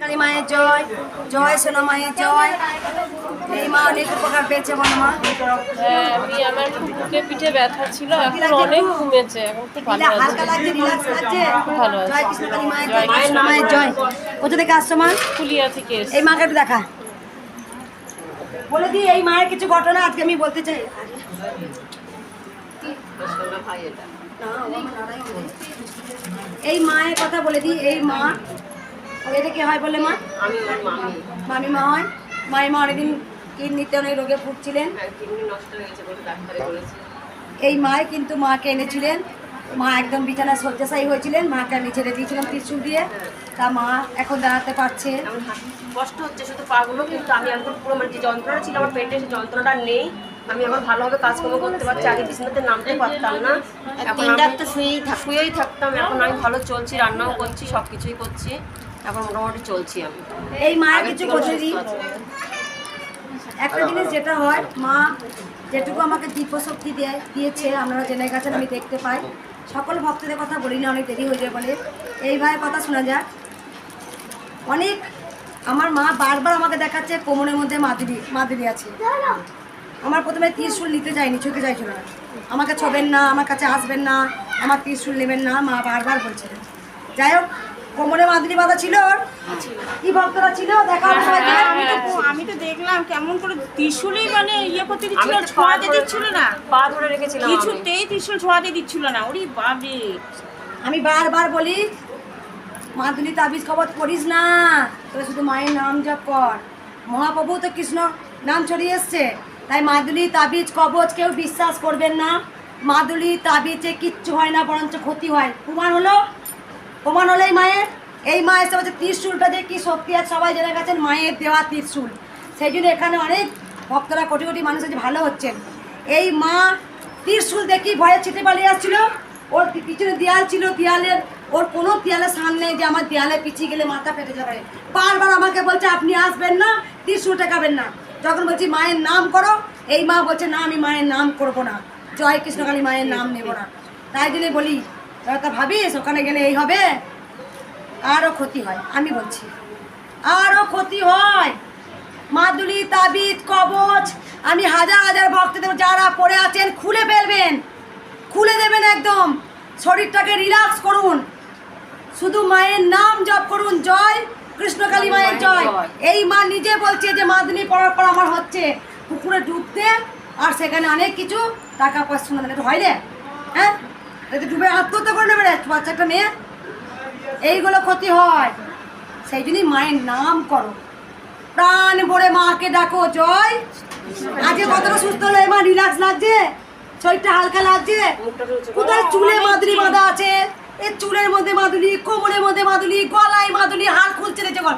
কালী মায়ের জয় জয় সোনা মায়ের জয়। এই মা অনেক উপকার পেয়েছে বলো মা। হ্যাঁ আমি আমার বুকে পিঠে ব্যথা ছিল এখন অনেক কমেছে এখন খুব ভালো আছে। হালকা লাগছে রিল্যাক্স লাগছে? খুব ভালো আছে। জয় কৃষ্ণ কালী মায়ের জয় কৃষ্ণ মায়ের জয়। কোথা থেকে আসছো মা? ফুলিয়া থেকে এই মাকে একটু দেখা। বলে দিই এই মায়ের কিছু ঘটনা আজকে আমি বলতে চাই। এই মায়ের কথা বলে দিই এই মা এটা কি হয় বলে মা? মামি। মা হয়? মায়ের মা অনেকদিন কিডনিতে অনেক রোগে ভুগছিলেন। এই মায় কিন্তু মাকে এনেছিলেন। মা একদম বিছানা শয্যাশায়ী হয়েছিলেন। মাকে আমি ছেড়ে দিয়েছিলাম ত্রিশুল দিয়ে। তা মা এখন দাঁড়াতে পারছে। কষ্ট হচ্ছে শুধু পাগুলো কিন্তু আমি এখন পুরো মানে যে যন্ত্রণা ছিল আমার পেটে সেই যন্ত্রণাটা নেই। আমি এখন ভালোভাবে কাজকর্ম করতে পারছি আগে বিছানাতে নামতে পারতাম না। এখন আমি তো শুয়েই শুয়েই থাকতাম এখন আমি ভালো চলছি রান্নাও করছি সব কিছুই করছি। এখন মোটামুটি চলছি আমি। এই মায়ের কিছু দিই। একটা জিনিস যেটা হয় মা যেটুকু আমাকে দিব্যশক্তি দেয় দিয়েছে আপনারা জেনে গেছেন আমি দেখতে পাই। সকল ভক্তদের কথা বলি না অনেক দেরি হয়ে যায় বলে। এই ভাইয়ের কথা শোনা যাক। অনেক আমার মা বারবার আমাকে দেখাচ্ছে কোমরের মধ্যে মাদুরি মাদুরি আছে। আমার প্রথমে ত্রিশুল নিতে যায়নি ছুতে চাইছিল না। আমাকে ছবেন না আমার কাছে আসবেন না আমার ত্রিশুল নেবেন না মা বারবার বলছিলেন। যাই হোক কোমরে মাদুরি বাঁধা ছিল ওর? কি ভক্তরা ছিল? দেখা আমি তো দেখলাম কেমন করে ত্রিশুলই মানে ইয়ে করতে দিচ্ছিল ছোঁয়াতে দিচ্ছিল না। পা ধরে রেখেছিলাম কিছুতেই ত্রিশুল ছোঁয়াতে দিচ্ছিল না ওরে বাবরে আমি বারবার বলি মাদুলি তাবিজ কবচ করিস না। তোরা শুধু মায়ের নাম জপ কর। মহাপ্রভু তো কৃষ্ণ নাম ছড়িয়ে এসছে। তাই মাদুলি তাবিজ কবচ কেউ বিশ্বাস করবেন না। মাদুলি তাবিজে কিচ্ছু হয় না বরঞ্চ ক্ষতি হয়। প্রমাণ হলো প্রমাণ হলো এই মায়ের? এই মা এসে বলছে ত্রিশুলটা যে শক্তি আছে? সবাই জেনে গেছেন মায়ের দেওয়া ত্রিশুল। সেই জন্য এখানে অনেক ভক্তরা, কোটি কোটি মানুষ আছে ভালো হচ্ছেন। এই মা ত্রিশুল দেখি ভয়ে ছিটে পালিয়ে আসছিল? ওর পিছনে দেয়াল ছিল, দেয়ালের, ওর কোনো দেয়ালের সামনে যে আমার দেয়ালে পিছিয়ে গেলে মাথা ফেটে যাবে। বারবার আমাকে বলছে, আপনি আসবেন না ত্রিশুল টেকাবেন না। যখন বলছি, মায়ের নাম করো। এই মা বলছে, না, আমি মায়ের নাম করব না। জয় কৃষ্ণকালী মায়ের নাম নেব না। তাই জন্য বলি তোরা তা ভাবিস? ওখানে গেলে এই হবে? আরও ক্ষতি হয় আমি বলছি। আরও ক্ষতি হয়। মাদুলি তাবিদ কবচ আমি হাজার হাজার ভক্তদের যারা পড়ে আছেন খুলে ফেলবেন। খুলে দেবেন একদম। শরীরটাকে রিল্যাক্স করুন। শুধু মায়ের নাম জপ করুন। জয় কৃষ্ণকালী মায়ের জয়। এই মা নিজে বলছে যে মাদুলি পড়ার পর আমার হচ্ছে পুকুরে ডুবতে আর সেখানে অনেক কিছু টাকা পয়সা হয় রে হ্যাঁ? এতে ডুবে আত্মহত্যা করে নেবে একটা মেয়ে। এইগুলো ক্ষতি হয়। সেই জন্যই মায়ের নাম করো। প্রাণ ভরে মাকে ডাকো, জয়। আজকে কতটা সুস্থ হলো মা রিল্যাক্স লাগছে? শরীরটা হালকা লাগছে? কোথায় চুলে মাদুরি বাঁধা আছে? এই চুলের মধ্যে মাদুলি, কোমরের মধ্যে মাদুলি, গলায় মাদুলি হাত খুলছে রে যখন।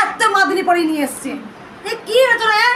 এত মাদুলি পরে নিয়ে এসছে। এ কি এ?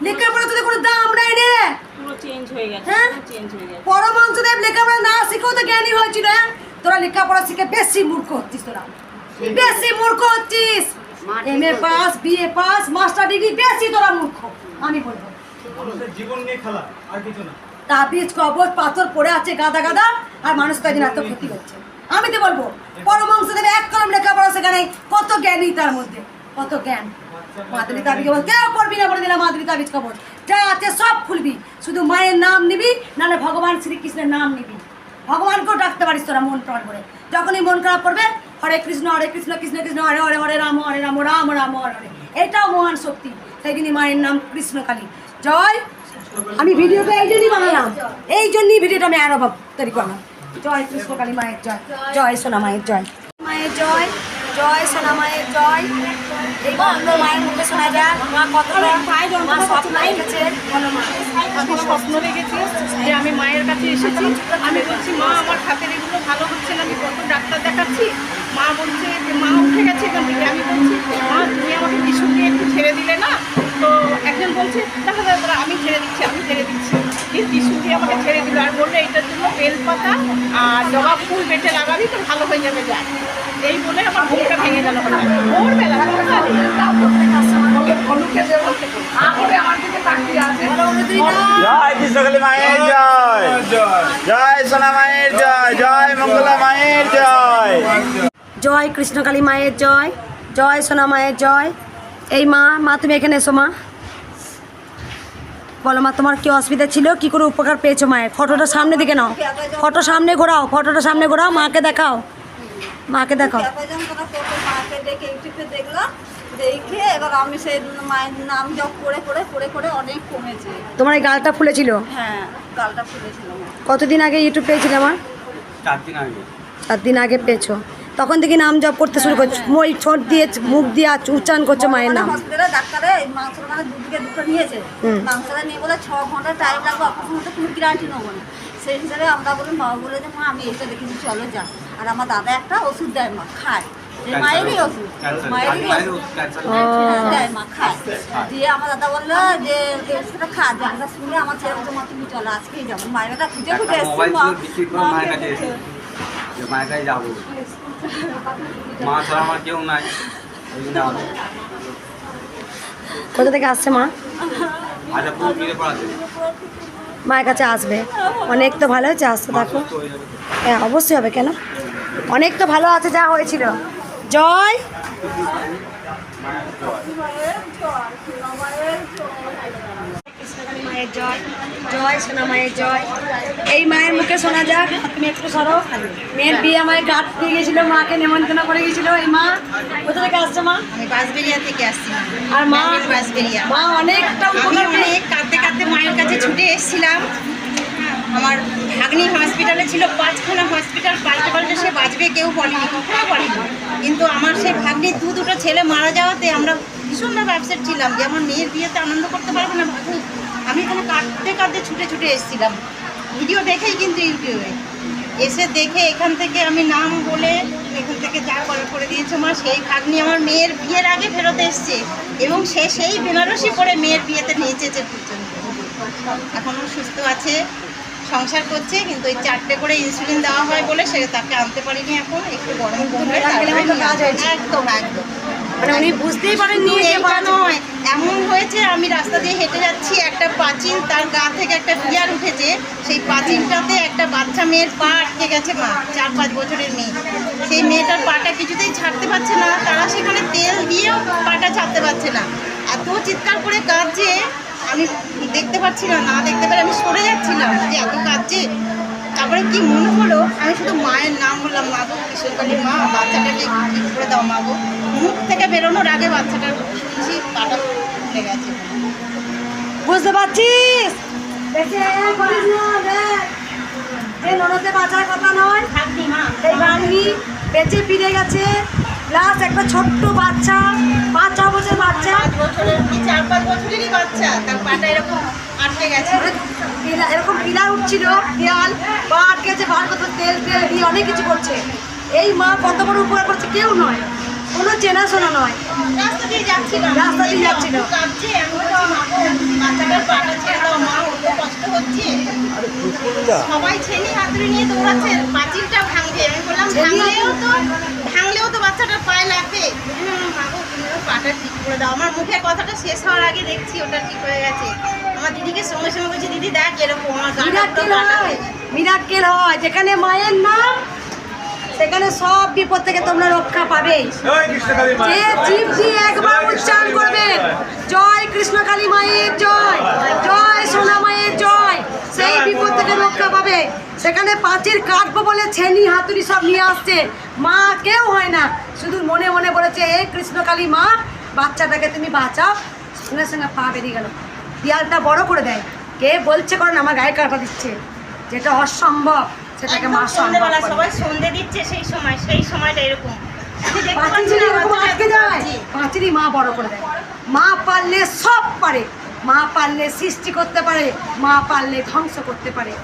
লেখাপড়া তোদের কোনো দাম নাই রে। পুরো চেঞ্জ হয়ে গেছে হ্যাঁ? চেঞ্জ হয়ে গেছে। পরমাংশদেব লেখাপড়া না শিখেও তো জ্ঞানী হয়েছিল হ্যাঁ? তোরা লেখাপড়া শিখে বেশি মূর্খ হচ্ছিস তোরা। বেশি মূর্খ হচ্ছিস। M A pass B A pass master degree বেশি তোরা মূর্খ। আমি বলব। মানুষের জীবন নিয়ে খেলা আর কিছু না। তাবিজ কবচ পাথর পড়ে আছে গাদা গাদা আর মানুষ তাই জন্য এত ক্ষতি হচ্ছে আমি তো বলব? পরমাংশ দেবে এক কলম লেখাপড়া সেখানে কত জ্ঞানী তার মধ্যে। কত জ্ঞান। মাদুরি তাবিজ কবচ কেউ পড়বি না বলে দিলাম মাদুরি তাবিজ কবচ। যা আছে সব খুলবি। শুধু মায়ের নাম নিবি, নাহলে ভগবান শ্রীকৃষ্ণের নাম নিবি। ভগবানকেও ডাকতে পারিস তোরা মন প্রাণ করে যখনই মন খারাপ করবে, হরে কৃষ্ণ হরে কৃষ্ণ কৃষ্ণ কৃষ্ণ, হরে হরে হরে, রাম হরে, রাম রাম রাম, হরে এটাও মহান শক্তি। সেই জন্যই মায়ের নাম কৃষ্ণকালী। জয়। আমি ভিডিওটা এই জন্যই বানালাম। এই জন্যই ভিডিওটা আমি আরও তৈরি করলাম। জয় কৃষ্ণকালী মায়ের জয়। জয় সোনা মায়ের জয়। মায়ের জয়। জয় সোনা মায়ের জয় এই মায়ের মুখে শোনা যায় মা কতটা, মা স্বপ্ন দেখেছে। আমি স্বপ্ন দেখেছি যে আমি মায়ের কাছে এসেছি। আমি বলছি, মা, আমার হাতের এগুলো ভালো হচ্ছে না, আমি কত ডাক্তার দেখাচ্ছি? মা বলছে, যে মা উঠে গেছে এখান থেকে। আমি বলছি, মা, তুমি আমাকে টিসু দিয়ে একটু ছেড়ে দিলে না? তো একজন বলছে আর বলল এইটার জন্য বেলপাতা আর জবা ফুল বেটে লাগাবি তো ভালো হয়ে যাবে যা। এই বলে আমার ঘুমটা ভেঙে গেল ভোরবেলা জয় কৃষ্ণকালী মায়ের জয়। জয় সোনা মায়ের জয় জয় মঙ্গলা মায়ের জয়। জয় কৃষ্ণকালী মায়ের জয় জয় সোনা মায়ের জয়। এই মা মা তুমি এখানে এসো মা। বলো মা তোমার কি অসুবিধা ছিল? কি করে উপকার পেয়েছ মায়ের? ফটোটা সামনে দিকে নাও। ফটো সামনে ঘোরাও ফটোটা সামনে ঘোরাও মাকে দেখাও। মাকে দেখাও। ব্যাপারজন কোনো ফটো মাকে দেখে ইউটিউবে দেখলাম দেখে এবার আমি সেই মায়ের নাম জপ করে করে করে করে অনেক কমেছে। তোমার এই গালটা ফুলেছিল? হ্যাঁ গালটা ফুলেছিল। কতদিন আগে ইউটিউব পেয়েছিলে আমার চার দিন আগে। চার দিন আগে পেয়েছ। তখন থেকে নাম জপ করতে শুরু করছে। মই ঠোঁট দিয়ে মুখ দিয়ে উচ্চারণ করছ মায়ের নাম। হসপিটালে ডাক্তারে এই মাংসের নিয়েছে। মাংসটা নিয়ে বলে ছ ঘণ্টা টাইম লাগবে অপারেশন হতে কোনো গ্যারান্টি নেব না। সেই হিসাবে আমরা বলি মা বলে যে মা আমি এইটা দেখেছি চলো যা। আর আমার দাদা একটা ওষুধ দেয় মা খায়। যে মায়েরই ওষুধ মায়েরই ওষুধ। হ্যাঁ, দেয় মা খায়। দিয়ে আমার দাদা বলল যে ওষুধটা খা যে আমরা শুনে আমার ছেলে বলছে মা তুমি চলো আজকেই যাব। মায়ের খুঁজে খুঁজে এসছি মা যে মায়ের কাছে যাব। মা ছাড়া আমার কেউ নাই ওই জন্য কোথা থেকে আসছে মা? আচ্ছা পুরো ফিরে পড়াতে। মায়ের কাছে আসবে। অনেক তো ভালো হয়েছে আসতে থাকো। হ্যাঁ অবশ্যই হবে। কেন? অনেক তো ভালো আছে যা হয়েছিল। জয়। মায়ের জয় জয় সোনা মায়ের জয়। এই মায়ের মুখে শোনা যাক তুমি একটু সরো। মেয়ের বিয়ে মায়ের গাছ দিয়ে গেছিল মাকে নেমন্তন্ন করে গেছিল এই মা কোথা থেকে আসছে মা? আমি বাঁশবেরিয়া থেকে আসছি আর মা? বাঁশবেরিয়া মা অনেকটা আমি অনেক কাঁদতে কাঁদতে মায়ের কাছে ছুটে এসেছিলাম। আমার ভাগ্নি হসপিটালে ছিল পাঁচখানা হসপিটাল পাল্টে পাল্টে সে বাঁচবে কেউ বলেনি কখনো বলেনি। কিন্তু আমার সেই ভাগ্নির দু দুটো ছেলে মারা যাওয়াতে আমরা ভীষণভাবে আপসেট ছিলাম যে আমার মেয়ের বিয়েতে আনন্দ করতে পারব না ভাগ্নি কাঁদতে কাঁদতে ছুটে ছুটে এসেছিলাম। ভিডিও দেখেই কিন্তু ইউটিউবে। এসে দেখে এখান থেকে আমি নাম বলে এখান থেকে যা করার করে দিয়েছে মা সেই ভাগ্নি আমার মেয়ের বিয়ের আগে ফেরত এসছে এবং সে সেই বেনারসি পরে মেয়ের বিয়েতে নেচেছে পর্যন্ত এখনও সুস্থ আছে সংসার করছে কিন্তু ওই চারটে করে ইনসুলিন দেওয়া হয় বলে সে তাকে আনতে পারিনি এখন একটু গরম কমলে। একদম একদম। মানে উনি বুঝতেই পারেননি এমন হয়েছে, আমি রাস্তা দিয়ে হেঁটে যাচ্ছি, একটা পাঁচিল তার গা থেকে একটা বিয়ার উঠেছে, সেই পাঁচিলটাতে একটা বাচ্চা মেয়ের পা আটকে গেছে, মা, চার পাঁচ বছরের মেয়ে। সেই মেয়েটার পাটা কিছুতেই ছাড়তে পারছে না, তারা সেখানে তেল দিয়েও পাটা ছাড়তে পারছে না। এত চিৎকার করে কাঁদছে, আমি দেখতে পাচ্ছি না না দেখতে পেরে আমি সরে যাচ্ছিলাম, যে এত কাঁদছে। তারপরে কি মনে হলো আমি শুধু মায়ের নাম বললাম মা গো কিশোরকালী মা বাচ্চাটাকে ঠিক করে দাও মা গো। মুখ থেকে বেরোনোর আগে বাচ্চাটার শুনছি পাটা খুলে গেছে। বুঝতে পারছিস? ননদে বাঁচার কথা নয়। এই বেঁচে ফিরে গেছে। প্লাস একটা ছোট্ট বাচ্চা। পাঁচ ছ বছর বাচ্চা। পাঁচ চার পাঁচ বছরেরই বাচ্চা? তার পাটা এরকম আটকে গেছে। এরকম পিলার উঠছিল দেয়াল বা আটকেছে বার করতে তেল তেল দিয়ে অনেক কিছু করছে। এই মা কত বড় উপকার করছে কেউ নয় কোনো চেনাশোনা নয়। রাস্তা দিয়ে যাচ্ছিলাম রাস্তা দিয়ে যাচ্ছিল। সবাই ছেলে হাতুড়ি নিয়ে দৌড়াচ্ছে পাঁচিলটা ভাঙবে আমি বললাম ভাঙলেও তো বাচ্চাটার পায়ে লাগবে পাটা ঠিক করে দাও। আমার মুখে কথাটা শেষ হওয়ার আগে দেখছি ওটা ঠিক হয়ে গেছে। আমার দিদিকে সঙ্গে সঙ্গে বলছি দিদি দেখ এরকম আমার মিরাক্কেল হয় মিরাক্কেল হয় যেখানে মায়ের নাম সেখানে সব বিপদ থেকে তোমরা রক্ষা যে জীব একবার উচ্চারণ করবেন জয় কৃষ্ণ কালী মায়ের জয় জয় সোনা মায়ের জয় সেই বিপদ থেকে রক্ষা পাবে। সেখানে পাঁচির কাটবো বলে ছেনি হাতুড়ি সব নিয়ে আসছে। মা কেউ হয় না। শুধু মনে মনে বলেছে এ কৃষ্ণকালী মা বাচ্চাটাকে তুমি বাঁচাও। সঙ্গে সঙ্গে পা বেরিয়ে গেল। দেয়ালটা বড় করে দেয়। কে বলছে করেন আমার গায়ে কাটা দিচ্ছে। যেটা অসম্ভব সেটাকে মা সন্ধ্যেবেলা সবাই সন্ধে দিচ্ছে সেই সময় সেই সময়টা এরকম। পাঁচিরি মা বড় করে দেয়। মা পারলে সব পারে। মা পারলে সৃষ্টি করতে পারে। মা পারলে ধ্বংস করতে পারে।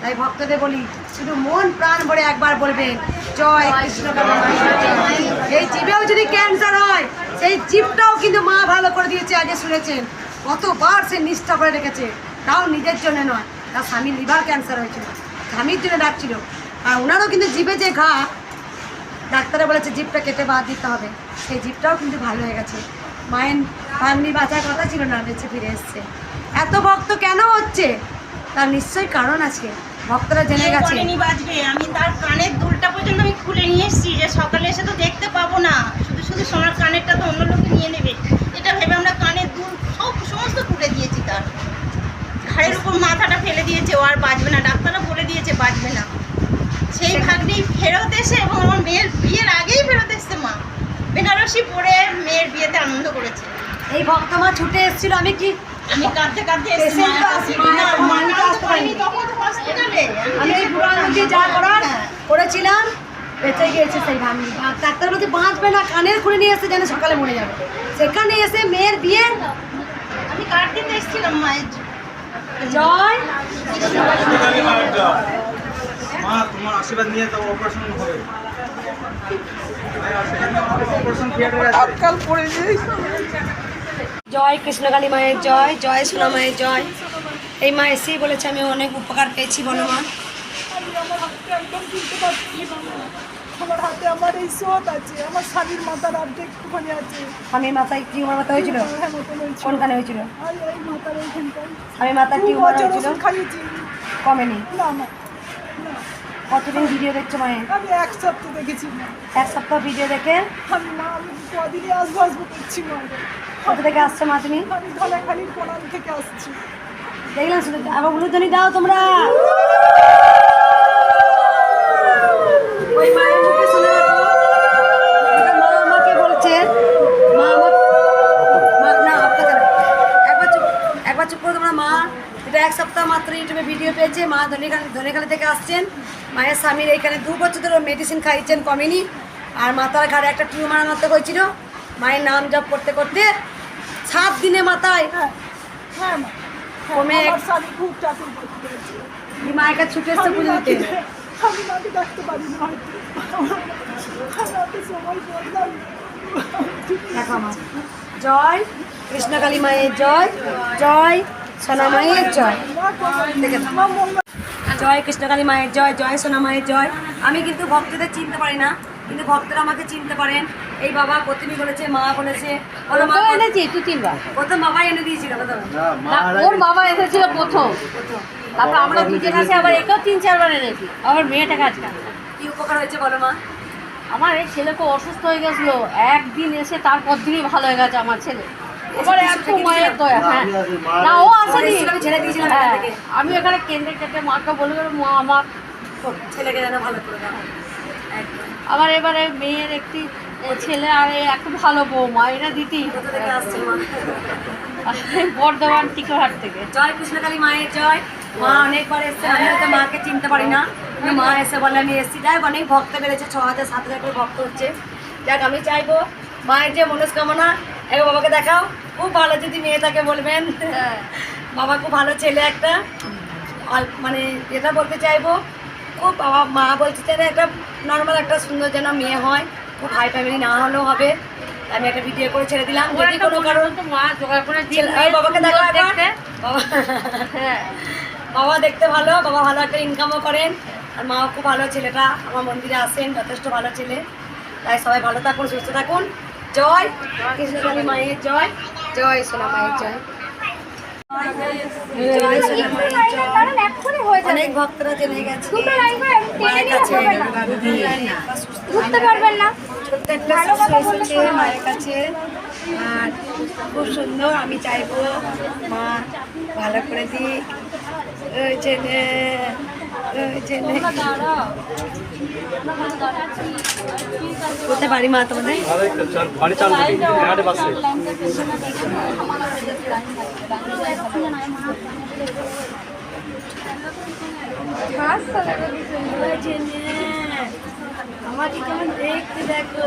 তাই ভক্তদের বলি, শুধু মন প্রাণ ভরে একবার বলবেন জয় কৃষ্ণ এই জীবেও যদি ক্যান্সার হয়, সেই জীবটাও কিন্তু মা ভালো করে দিয়েছে, আগে শুনেছেন। কতবার সে নিষ্ঠা করে রেখেছে, তাও নিজের জন্য নয়, তার স্বামীর লিভার ক্যান্সার হয়েছিল, স্বামীর জন্য ডাকছিল। আর ওনারও কিন্তু জিভে যে ঘা, ডাক্তারে বলেছে জিপটা কেটে বাদ দিতে হবে। সেই জিপটাও কিন্তু ভালো হয়ে গেছে। মায়ের ভাগ্নি বাঁচার কথা ছিল না, বেঁচে ফিরে এসছে। এত ভক্ত কেন হচ্ছে? তার নিশ্চয়ই কারণ আছে ভক্তরা জেনে গেছে। বাজবে। আমি তার কানের দুলটা পর্যন্ত আমি খুলে নিয়ে এসেছি যে সকালে এসে তো দেখতে পাবো না। শুধু শুধু সোনার কানেরটা তো অন্য লোকে নিয়ে নেবে। এটা ভেবে আমরা কানের দুল সব সমস্ত তুলে দিয়েছি তার। ঘাড়ের উপর মাথাটা ফেলে দিয়েছে ও আর বাঁচবে না। ডাক্তাররা বলে দিয়েছে বাঁচবে না। সেই ভাগ্নি ফেরত এসে এবং আমার মেয়ের বিয়ের আগেই ফেরত এসছে মা। বেনারসি পরে মেয়ের বিয়েতে আনন্দ করেছে। এই ভক্ত মা ছুটে এসেছিল। আমি কি আমি কাঁদতে কাঁদতে এসেছি Patient মায়ের কাছে। মায়ের- না, মা মায়ের তো আসতে পারেনি। তখন হসপিটালে আমি এই বুড়ো যা করার করেছিলাম বেঁচে গিয়েছে সেই ভাবি। ডাক্তার বলতে বাঁচবে না কানের খুলে নিয়ে এসে যেন সকালে মরে যাবে। সেখানে এসে মেয়ের বিয়ে। আমি কার্ড দিতে এসেছিলাম মায়ের? জয়। মা তোমার আশীর্বাদ নিয়ে তো অপারেশন হবে। অপারেশন থিয়েটারে আছে জয় কৃষ্ণকালী মায়ের জয় জয় সোনা মায়ের জয়। এই মা এসেই বলেছে, আমি অনেক উপকার পেয়েছি বলো মা আমার হাতে আমার আছে আমার মাথার মাথায় মাথা হয়েছিল হ্যাঁ কোনখানে হয়েছিল? কমেনি। কতদিন ভিডিও দেখছ মায়ের? আমি এক সপ্তাহ দেখেছি এক সপ্তাহ ভিডিও দেখে আমি আসব আসব করছি কোথা থেকে আসছো মা তুমি থেকে আসছি দেখলাম শুধু আবার উলুধ্বনি দাও তোমরা। ওই মায়ের শুনে রাখো। বলছে। মা আমার না একবার চুপ একবার চুপ করে তোমরা মা এটা এক সপ্তাহ মাত্র ইউটিউবে ভিডিও পেয়েছে। মা ধনেখালি ধনেখালি থেকে আসছেন। মায়ের স্বামীর এইখানে দু বছর ধরে মেডিসিন খাইয়েছেন কমেনি। আর মাথার ঘাড়ে একটা টিউমার মতো হয়েছিল। মায়ের নাম জপ করতে করতে সাত দিনে মাথায় হ্যাঁ হ্যাঁ কমে মায়ের কাছে ছুটে এসছে পুজো দিতে আমি মাকে ডাকতে পারি না। হয়তো আমি অত সময় বললাম জয় কৃষ্ণকালী মায়ের জয় জয় সোনা মায়ের জয়। জয় কৃষ্ণকালী মায়ের জয় জয় সোনা মায়ের জয়। আমি কিন্তু ভক্তদের চিনতে পারি না। কিন্তু ভক্তরা আমাকে চিনতে পারেন। এই বাবা প্রতিমি বলেছে মা বলেছে। বলো মা এনেছি তুই তিনবার প্রথম বাবা এনে দিয়েছিল না ওর বাবা এসেছিল প্রথম। তারপর আমরা দুজন আছে আবার একেও তিন চারবার এনেছি। আমার মেয়েটা কাজ কি উপকার হয়েছে বলো মা? আমার এই ছেলে খুব অসুস্থ হয়ে গেছিল। একদিন এসে তারপর দিনই ভালো হয়ে গেছে আমার ছেলে। এবার এত মায়ের দয়া হ্যাঁ। না ও আসেনি। আমি হ্যাঁ, এখান এখানে কেন্দ্রে কেটে মাকে বলে মা আমার ছেলেকে যেন ভালো করে দাও একদম। আমার এবারে মেয়ের একটি ছেলে আর এত ভালো বৌমা এটা দিতেই থেকে আসছে মা? বর্ধমান টিকাহাট থেকে। জয় কৃষ্ণকালী মায়ের জয়। মা অনেকবার এসছে আমি হয়তো মাকে চিনতে পারি না। মা এসে বলে আমি এসছি। যাই অনেক ভক্ত বেড়েছে ছ হাজার সাত হাজার করে ভক্ত হচ্ছে। যাক আমি চাইব মায়ের যে মনস্কামনা একবার বাবাকে দেখাও। খুব ভালো যদি মেয়ে থাকে বলবেন। বাবা খুব ভালো ছেলে একটা। মানে যেটা বলতে চাইব খুব বাবা মা বলছে একটা নর্মাল একটা সুন্দর যেন মেয়ে হয় খুব হাই ফ্যামিলি না হলেও হবে। আমি একটা ভিডিও করে ছেড়ে দিলাম। যদি কোনো কারণ বাবাকে দেখো বাবা হ্যাঁ। বাবা দেখতে ভালো। বাবা ভালো একটা ইনকামও করেন। আর মাও খুব ভালো ছেলেটা। আমার মন্দিরে আসেন যথেষ্ট ভালো ছেলে। তাই সবাই ভালো থাকুন সুস্থ থাকুন। জয় কৃষ্ণকালী মায়ের জয়। জয় সোনা মায়ের জয় জয় সোনা মায়ের জয়। অনেক ভক্তরা গেছে। মায়ের কাছে পারবেন না। শিশু মায়ের কাছে। আর খুব সুন্দর আমি চাইব মা ভালো করে দিই ওই কোথায় বাড়ি মা তোমাদের? আমাকে কেমন দেখতে দেখো